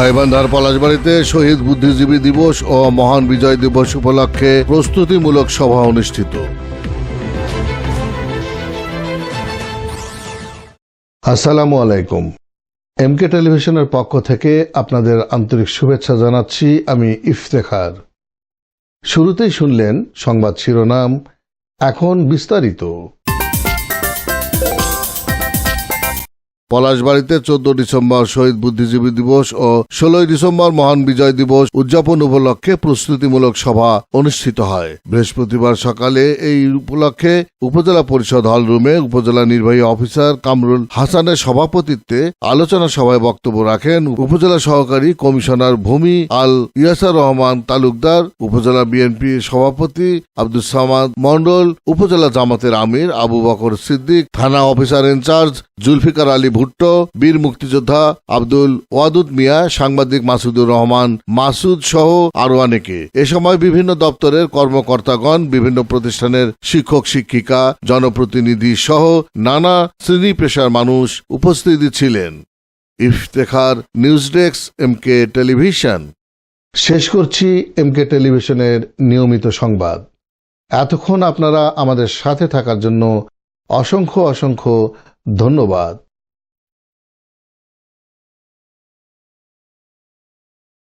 গাইবান্ধার পলাশবাড়িতে শহীদ বুদ্ধিজীবী দিবস ও মহান বিজয় দিবস উপলক্ষে প্রস্তুতিমূলক সভা অনুষ্ঠিত। আসসালামু আলাইকুম। এমকে টেলিভিশনের পক্ষ থেকে আপনাদের আন্তরিক শুভেচ্ছা জানাচ্ছি আমি ইফতেখার। শুরুতেই শুনলেন সংবাদ শিরোনাম, এখন বিস্তারিত। পলাশবাড়িতে চোদ্দ ডিসেম্বর শহীদ বুদ্ধিজীবী দিবস ও ষোলোই ডিসেম্বর মহান বিজয় দিবস উদযাপন উপলক্ষে প্রস্তুতিমূলক সভা অনুষ্ঠিত হয়। বৃহস্পতিবার সকালে এই উপলক্ষে উপজেলা পরিষদ হল রুমে উপজেলা নির্বাহী অফিসার কামরুল হাসানের সভাপতিত্বে আলোচনা সভায় বক্তব্য রাখেন উপজেলা সহকারী কমিশনার ভূমি আল ইয়াসার রহমান তালুকদার, উপজেলা বিএনপি সভাপতি আব্দুল সামাদ মন্ডল উপজেলা জামাতের আমির আবু বকর সিদ্দিক, থানা officer in charge Zulfikar Ali Bhutto, বীর মুক্তিযোদ্ধা আব্দুল ওয়াদুদ মিয়া, সাংবাদিক মাসুদুর রহমান, মাসুদ সহ আরও অনেকে। এ সময় বিভিন্ন দপ্তরের কর্মকর্তাগণ, বিভিন্ন প্রতিষ্ঠানের শিক্ষক, শিক্ষিকা, জনপ্রতিনিধি সহ নানা শ্রেণি পেশার মানুষ উপস্থিত ছিলেন। Iftekhar news desk, M K television. শেষ করছি এম কে টেলিভিশনের নিয়মিত সংবাদ। এতক্ষণ আপনারা আমাদের সাথে থাকার জন্য অসংখ্য অসংখ্য ধন্যবাদ।